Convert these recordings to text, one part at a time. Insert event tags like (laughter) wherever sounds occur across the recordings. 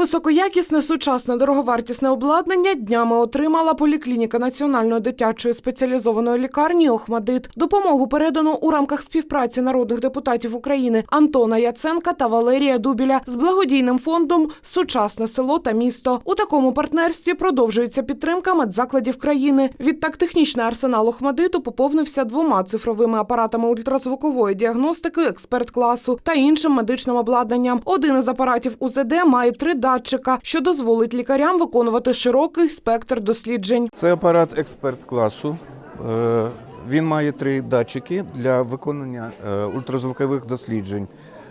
Високоякісне сучасне дороговартісне обладнання днями отримала поліклініка Національної дитячої спеціалізованої лікарні Охмадит. Допомогу передано у рамках співпраці народних депутатів України Антона Яценка та Валерія Дубіля з благодійним фондом Сучасне село та місто. У такому партнерстві продовжується підтримка медзакладів країни. Відтак, технічний арсенал Охмадиту поповнився двома цифровими апаратами ультразвукової діагностики експерт-класу та іншим медичним обладнанням. Один із апаратів УЗД має три датчика, що дозволить лікарям виконувати широкий спектр досліджень. Це апарат експерт класу. Е, Він має три датчики для виконання е, ультразвукових досліджень.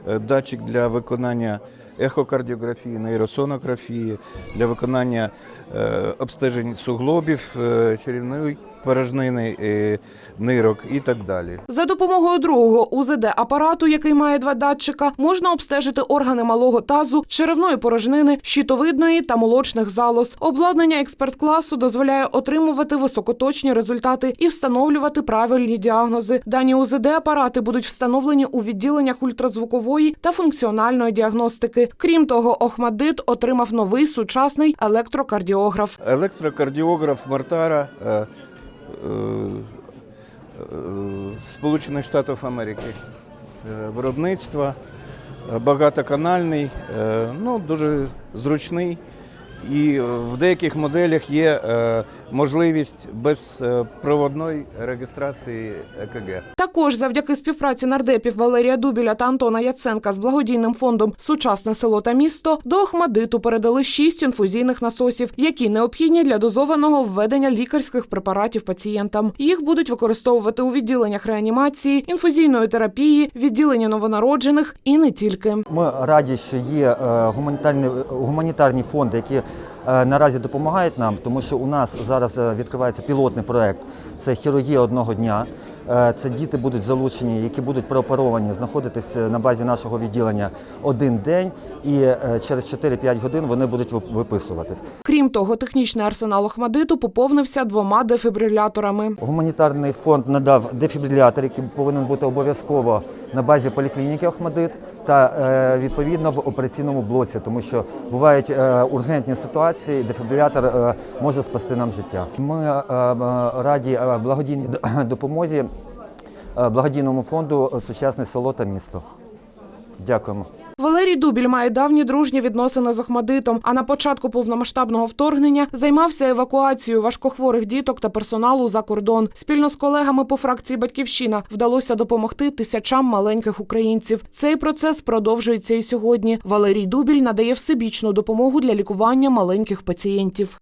Е, Датчик для виконання ехокардіографії, нейросонографії, для виконання е, обстежень суглобів, е, черівної порожнини, е, нирок і так далі. За допомогою другого УЗД апарату, який має два датчика, можна обстежити органи малого тазу, черевної порожнини, щитовидної та молочних залоз. Обладнання експерт-класу дозволяє отримувати високоточні результати і встановлювати правильні діагнози. Дані УЗД апарати будуть встановлені у відділеннях ультразвукової та функціональної діагностики. Крім того, Охмадит отримав новий сучасний електрокардіограф. Електрокардіограф Мартара е, е, е, Сполучених Штатів Америки. Е, Виробництва багатоканальний, е, ну, дуже зручний. І в деяких моделях є е, можливість безпроводної реєстрації ЕКГ. Також завдяки співпраці нардепів Валерія Дубіля та Антона Яценка з благодійним фондом Сучасне село та місто до Охмадиту передали шість інфузійних насосів, які необхідні для дозованого введення лікарських препаратів пацієнтам. Їх будуть використовувати у відділеннях реанімації, інфузійної терапії, відділенні новонароджених і не тільки. Ми раді, що є е, гуманітарні, гуманітарні фонди, які е, наразі допомагають нам, тому що у нас зараз е, відкривається пілотний проект. Це хірургія одного дня. Е, Це діти будуть залучені, які будуть прооперовані, знаходитись е, на базі нашого відділення один день, і е, через 4-5 годин вони будуть виписуватись. Крім того, технічний арсенал Охмадиту поповнився двома дефібриляторами. Гуманітарний фонд надав дефібрилятор, який повинен бути обов'язково на базі поліклініки Охмадит та е, відповідно в операційному блоці, тому що бувають е, ургентні ситуації, дефібрилятор е, може спасти нам життя. Ми раді благодійній (coughs) допомозі благодійному фонду Сучасне село та місто. Дякуємо. Валерій Дубіль має давні дружні відносини з Охмадитом, а на початку повномасштабного вторгнення займався евакуацією важкохворих діток та персоналу за кордон. Спільно з колегами по фракції Батьківщина вдалося допомогти тисячам маленьких українців. Цей процес продовжується і сьогодні. Валерій Дубіль надає всебічну допомогу для лікування маленьких пацієнтів.